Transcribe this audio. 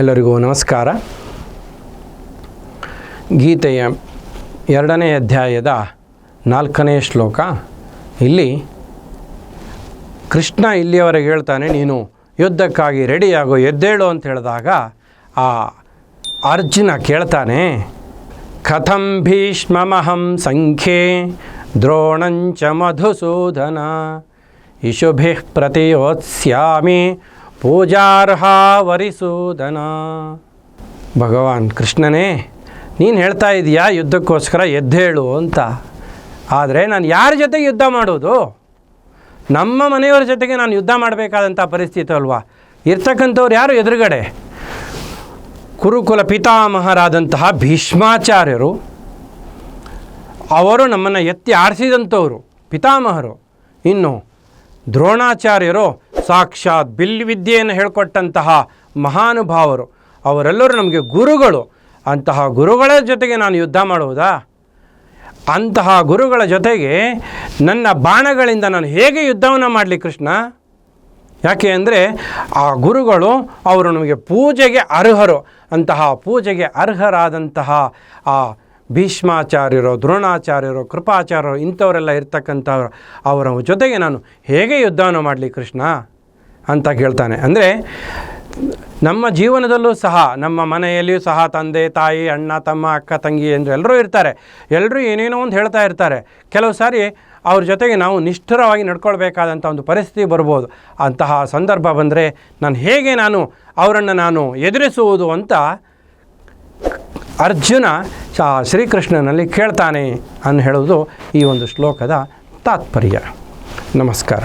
ಎಲ್ಲರಿಗೂ ನಮಸ್ಕಾರ. ಗೀತೆಯ ಎರಡನೇ ಅಧ್ಯಾಯದ ನಾಲ್ಕನೇ ಶ್ಲೋಕ. ಇಲ್ಲಿ ಕೃಷ್ಣ ಇಲ್ಲಿಯವರೆಗೆ ಹೇಳ್ತಾನೆ, ನೀನು ಯುದ್ಧಕ್ಕಾಗಿ ರೆಡಿಯಾಗೋ, ಎದ್ದೇಳು ಅಂತ ಹೇಳಿದಾಗ ಆ ಅರ್ಜುನ ಕೇಳ್ತಾನೆ, ಕಥಂ ಭೀಷ್ಮಮಹಂ ಸಂಖ್ಯೆ ದ್ರೋಣಂಚ ಮಧುಸೂದನ, ಇಶುಭಿ ಪ್ರತಿಯೋತ್ಸ್ಯಾಮಿ ಪೂಜಾರ್ಹ ವರಿಸೂದನ. ಭಗವಾನ್ ಕೃಷ್ಣನೇ, ನೀನು ಹೇಳ್ತಾ ಇದೀಯಾ ಯುದ್ಧಕ್ಕೋಸ್ಕರ ಎದ್ದೇಳು ಅಂತ. ಆದರೆ ನಾನು ಯಾರ ಜೊತೆಗೆ ಯುದ್ಧ ಮಾಡೋದು? ನಮ್ಮ ಮನೆಯವರ ಜೊತೆಗೆ ನಾನು ಯುದ್ಧ ಮಾಡಬೇಕಾದಂಥ ಪರಿಸ್ಥಿತಿ ಅಲ್ವಾ? ಇರ್ತಕ್ಕಂಥವ್ರು ಯಾರು ಎದುರುಗಡೆ? ಕುರುಕುಲ ಪಿತಾಮಹರಾದಂತಹ ಭೀಷ್ಮಾಚಾರ್ಯರು, ಅವರು ನಮ್ಮನ್ನು ಎತ್ತಿ ಆರಿಸಿದಂಥವರು, ಪಿತಾಮಹರು. ಇನ್ನು ದ್ರೋಣಾಚಾರ್ಯರು ಸಾಕ್ಷಾತ್ ಬಿಲ್ವಿದ್ಯೆಯನ್ನು ಹೇಳಿಕೊಟ್ಟಂತಹ ಮಹಾನುಭಾವರು. ಅವರೆಲ್ಲರೂ ನಮಗೆ ಗುರುಗಳು. ಅಂತಹ ಗುರುಗಳ ಜೊತೆಗೆ ನಾನು ಯುದ್ಧ ಮಾಡುವುದಾ? ಅಂತಹ ಗುರುಗಳ ಜೊತೆಗೆ ನನ್ನ ಬಾಣಗಳಿಂದ ನಾನು ಹೇಗೆ ಯುದ್ಧವನ್ನು ಮಾಡಲಿ ಕೃಷ್ಣ? ಯಾಕೆ ಅಂದರೆ ಆ ಗುರುಗಳು ಅವರು ನಮಗೆ ಪೂಜೆಗೆ ಅರ್ಹರು. ಅಂತಹ ಪೂಜೆಗೆ ಅರ್ಹರಾದಂತಹ ಆ ಭೀಷ್ಮಾಚಾರ್ಯರು, ದ್ರೋಣಾಚಾರ್ಯರು, ಕೃಪಾಚಾರ್ಯರು ಇಂಥವರೆಲ್ಲ ಇರ್ತಕ್ಕಂಥವ್ರು. ಅವರ ಜೊತೆಗೆ ನಾನು ಹೇಗೆ ಯುದ್ಧವನ್ನು ಮಾಡಲಿ ಕೃಷ್ಣ? ಅಂತ ಕೇಳ್ತಾನೆ ಅಂದರೆ ನಮ್ಮ ಜೀವನದಲ್ಲೂ ಸಹ, ನಮ್ಮ ಮನೆಯಲ್ಲಿಯೂ ಸಹ ತಂದೆ, ತಾಯಿ, ಅಣ್ಣ, ತಮ್ಮ, ಅಕ್ಕ, ತಂಗಿ ಎಂದು ಎಲ್ಲರೂ ಇರ್ತಾರೆ. ಎಲ್ಲರೂ ಏನೇನೋ ಒಂದು ಹೇಳ್ತಾ ಇರ್ತಾರೆ. ಕೆಲವು ಸಾರಿ ಅವ್ರ ಜೊತೆಗೆ ನಾವು ನಿಷ್ಠುರವಾಗಿ ನಡ್ಕೊಳ್ಬೇಕಾದಂಥ ಒಂದು ಪರಿಸ್ಥಿತಿ ಬರ್ಬೋದು. ಅಂತಹ ಸಂದರ್ಭ ಬಂದರೆ ನಾನು ಹೇಗೆ ನಾನು ಅವರನ್ನು ನಾನು ಎದುರಿಸುವುದು ಅಂತ ಅರ್ಜುನ ಶ್ರೀಕೃಷ್ಣನಲ್ಲಿ ಕೇಳ್ತಾನೆ ಅನ್ನು ಹೇಳುವುದು ಈ ಒಂದು ಶ್ಲೋಕದ ತಾತ್ಪರ್ಯ. ನಮಸ್ಕಾರ.